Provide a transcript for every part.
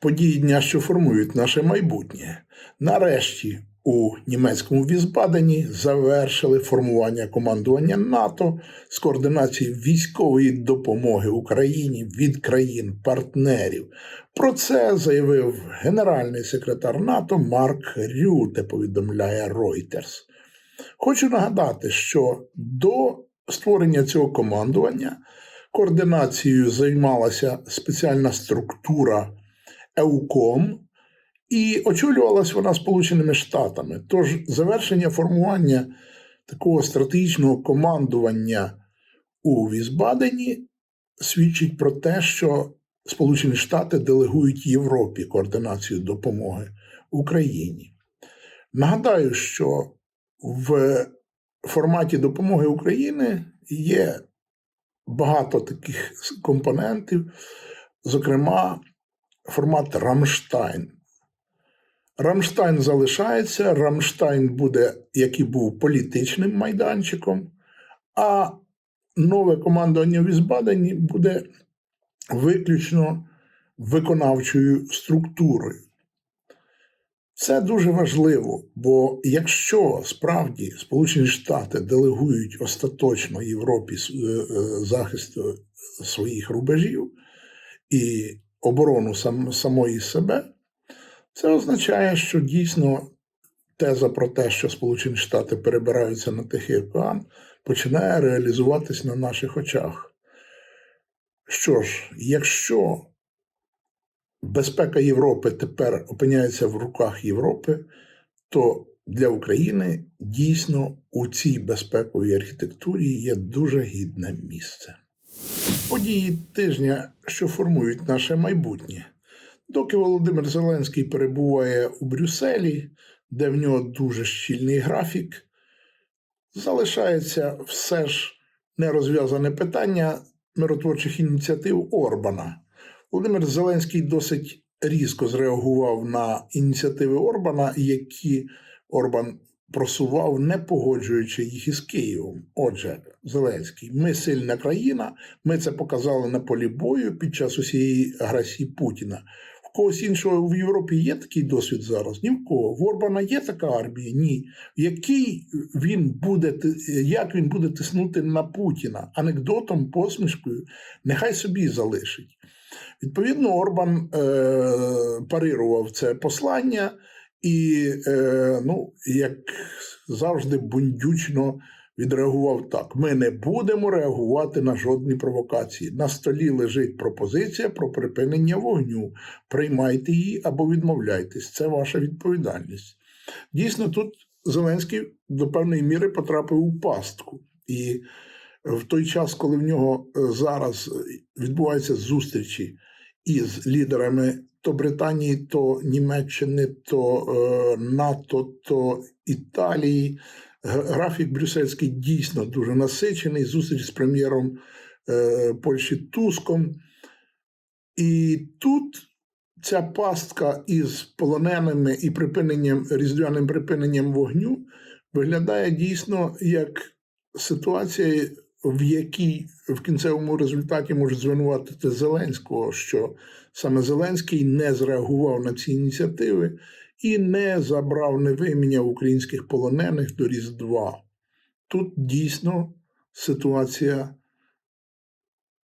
Події дня, що формують наше майбутнє. Нарешті у німецькому Візбадені завершили формування командування НАТО з координації військової допомоги Україні від країн-партнерів. Про це заявив генеральний секретар НАТО Марк Рюте, повідомляє Reuters. Хочу нагадати, що до створення цього командування координацією займалася спеціальна структура ЕУКОМ, і очолювалась вона Сполученими Штатами. Тож завершення формування такого стратегічного командування у Візбадені свідчить про те, що Сполучені Штати делегують Європі координацію допомоги Україні. Нагадаю, що в форматі допомоги України є багато таких компонентів, зокрема, формат Рамштайн. Рамштайн залишається, Рамштайн буде, як і був політичним майданчиком, а нове командування в Візбадені буде виключно виконавчою структурою. Це дуже важливо, бо якщо справді Сполучені Штати делегують остаточно Європі е, е, захист своїх рубежів і оборону сам, самої себе, це означає, що дійсно теза про те, що Сполучені Штати перебираються на Тихий океан, починає реалізуватись на наших очах. Що ж, якщо безпека Європи тепер опиняється в руках Європи, то для України дійсно у цій безпековій архітектурі є дуже гідне місце. Події тижня, що формують наше майбутнє. Доки Володимир Зеленський перебуває у Брюсселі, де в нього дуже щільний графік, залишається все ж нерозв'язане питання миротворчих ініціатив Орбана. Володимир Зеленський досить різко зреагував на ініціативи Орбана, які Орбан просував, не погоджуючи їх із Києвом. Отже, Зеленський, ми сильна країна, ми це показали на полі бою під час усієї агресії Путіна. Когось іншого в Європі є такий досвід зараз? Ні в кого. В Орбана є така армія? Ні. Який він буде, як він буде тиснути на Путіна анекдотом, посмішкою, нехай собі залишить. Відповідно, Орбан е, парирував це послання і, е, ну, як завжди, бундючно відреагував так: ми не будемо реагувати на жодні провокації. На столі лежить пропозиція про припинення вогню. Приймайте її або відмовляйтесь. Це ваша відповідальність. Дійсно, тут Зеленський до певної міри потрапив у пастку. І в той час, коли в нього е, зараз відбуваються зустрічі із лідерами то Британії, то Німеччини, то е, НАТО, то Італії. Графік брюссельський дійсно дуже насичений. Зустріч з прем'єром е, Польщі Туском. І тут ця пастка із полоненими і припиненням різдвяним припиненням вогню виглядає дійсно як ситуація, в якій в кінцевому результаті можуть звинуватити Зеленського, що саме Зеленський не зреагував на ці ініціативи і не забрав, не виміняв українських полонених до Різдва. Тут дійсно ситуація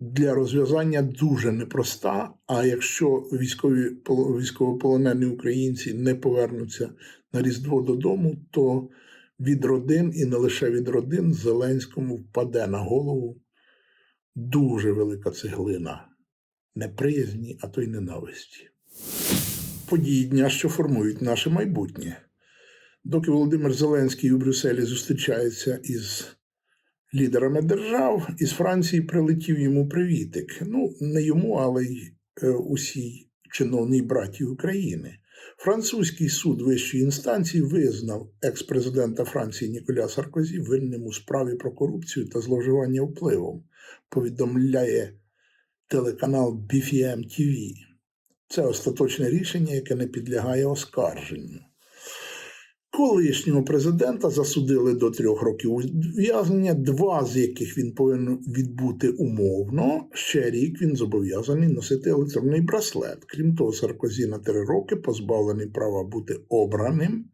для розв'язання дуже непроста. А якщо військові військовополонені українці не повернуться на Різдво додому, то від родин і не лише від родин Зеленському впаде на голову дуже велика цеглина неприязні, а то й ненависті. Події дня, що формують наше майбутнє. Доки Володимир Зеленський у Брюсселі зустрічається із лідерами держав, із Франції прилетів йому привітик. Ну, не йому, але й е, усій чиновній браті України. Французький суд вищої інстанції визнав екс-президента Франції Ніколя Саркозі винним у справі про корупцію та зловживання впливом, повідомляє телеканал BFM TV. Це остаточне рішення, яке не підлягає оскарженню. Колишнього президента засудили до трьох років ув'язнення, два з яких він повинен відбути умовно. Ще рік він зобов'язаний носити електронний браслет. Крім того, Саркозі на три роки позбавлений права бути обраним.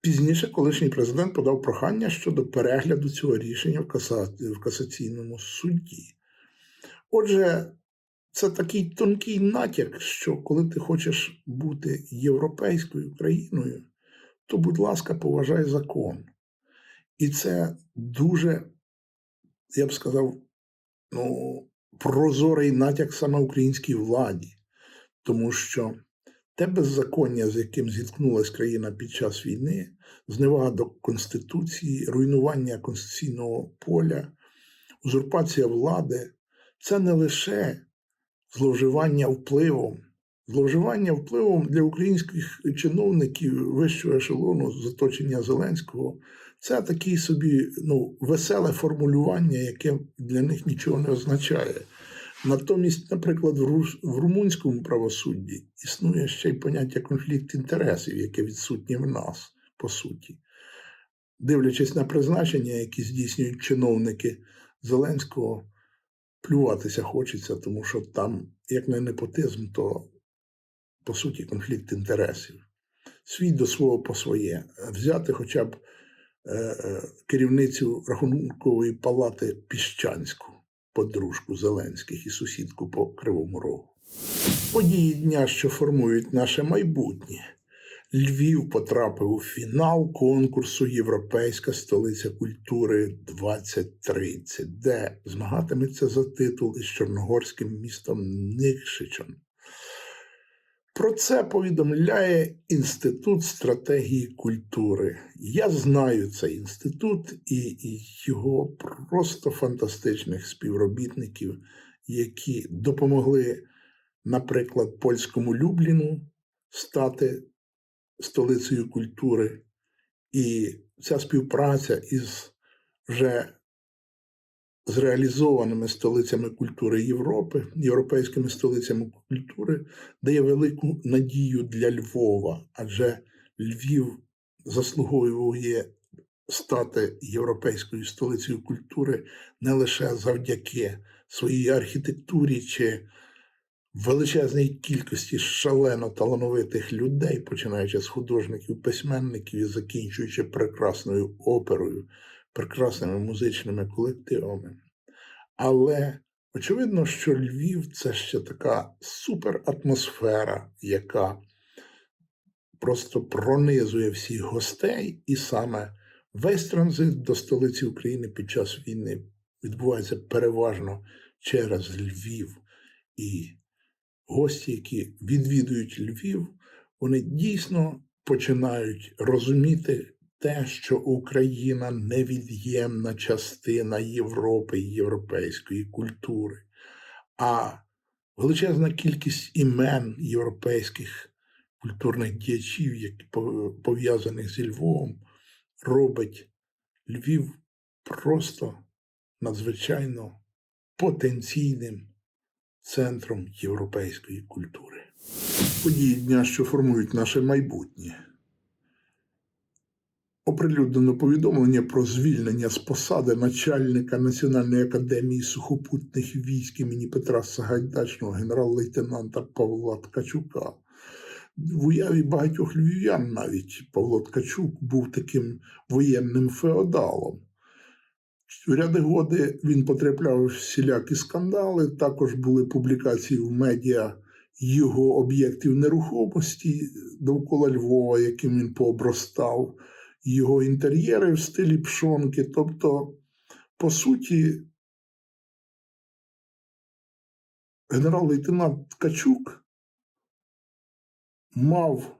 Пізніше колишній президент подав прохання щодо перегляду цього рішення в, касаційному суді. Отже, це такий тонкий натяк, що коли ти хочеш бути європейською країною, то, будь ласка, поважай закон. І це дуже, я б сказав, ну, прозорий натяк саме українській владі, тому що те беззаконня, з яким зіткнулася країна під час війни, зневага до Конституції, руйнування конституційного поля, узурпація влади це не лише зловживання впливом. Зловживання впливом для українських чиновників вищого ешелону з оточення Зеленського це таке собі ну, веселе формулювання, яке для них нічого не означає. Натомість, наприклад, в румунському правосудді існує ще й поняття конфлікт інтересів, яке відсутнє в нас, по суті. Дивлячись на призначення, які здійснюють чиновники Зеленського, плюватися хочеться, тому що там, як не непотизм, то по суті конфлікт інтересів. Свій до свого по своє. Взяти хоча б е, е, керівницю рахункової палати Піщанську, подружку Зеленських і сусідку по Кривому Рогу. Події дня, що формують наше майбутнє. Львів потрапив у фінал конкурсу Європейська столиця культури 2030, де змагатиметься за титул із чорногорським містом Никшичем. Про це повідомляє Інститут стратегії культури. Я знаю цей інститут і його просто фантастичних співробітників, які допомогли, наприклад, польському Любліну стати столицею культури. І ця співпраця із вже зреалізованими столицями культури Європи, європейськими столицями культури, дає велику надію для Львова, адже Львів заслуговує стати європейською столицею культури не лише завдяки своїй архітектурі чи величезній кількості шалено талановитих людей, починаючи з художників, письменників і закінчуючи прекрасною оперою, прекрасними музичними колективами. Але очевидно, що Львів це ще така суператмосфера, яка просто пронизує всіх гостей, і саме весь транзит до столиці України під час війни відбувається переважно через Львів. І гості, які відвідують Львів, вони дійсно починають розуміти те, що Україна невід'ємна частина Європи і європейської культури, а величезна кількість імен європейських культурних діячів, які пов- пов'язаних зі Львовом, робить Львів просто надзвичайно потенційним центром європейської культури. Події дня, що формують наше майбутнє. Оприлюднено повідомлення про звільнення з посади начальника Національної академії сухопутних військ імені Петра Сагайдачного генерал-лейтенанта Павла Ткачука. В уяві багатьох львів'ян навіть Павло Ткачук був таким воєнним феодалом. В ряди годи він потрапляв у всілякі скандали. Також були публікації в медіа його об'єктів нерухомості довкола Львова, яким він пообростав, його інтер'єри в стилі пшонки. Тобто, по суті, генерал-лейтенант Ткачук мав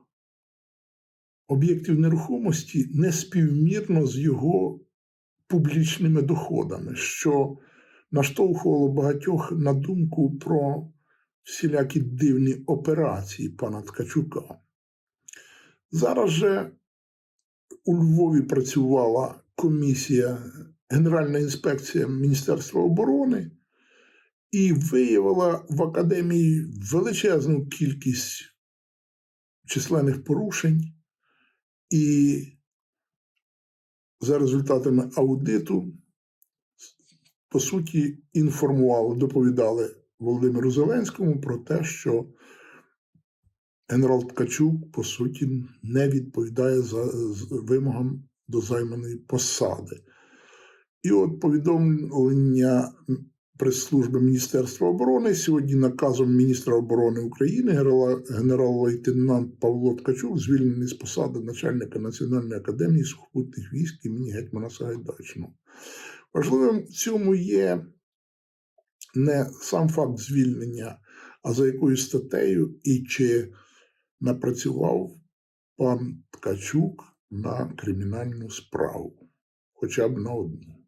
об'єктів нерухомості неспівмірно з його публічними доходами, що наштовхувало багатьох на думку про всілякі дивні операції пана Ткачука. Зараз же у Львові працювала комісія, Генеральна інспекція Міністерства оборони і виявила в академії величезну кількість численних порушень, І за результатами аудиту, по суті, інформували, доповідали Володимиру Зеленському про те, що генерал Ткачук, по суті, не відповідає за вимогам до займаної посади. І от повідомлення прес-служби Міністерства оборони сьогодні наказом міністра оборони України генерал-лейтенант Павло Ткачук звільнений з посади начальника Національної академії сухопутних військ імені Гетьмана Сагайдачного. Важливим в цьому є не сам факт звільнення, а за якою статтею і чи напрацював пан Ткачук на кримінальну справу, хоча б на одну.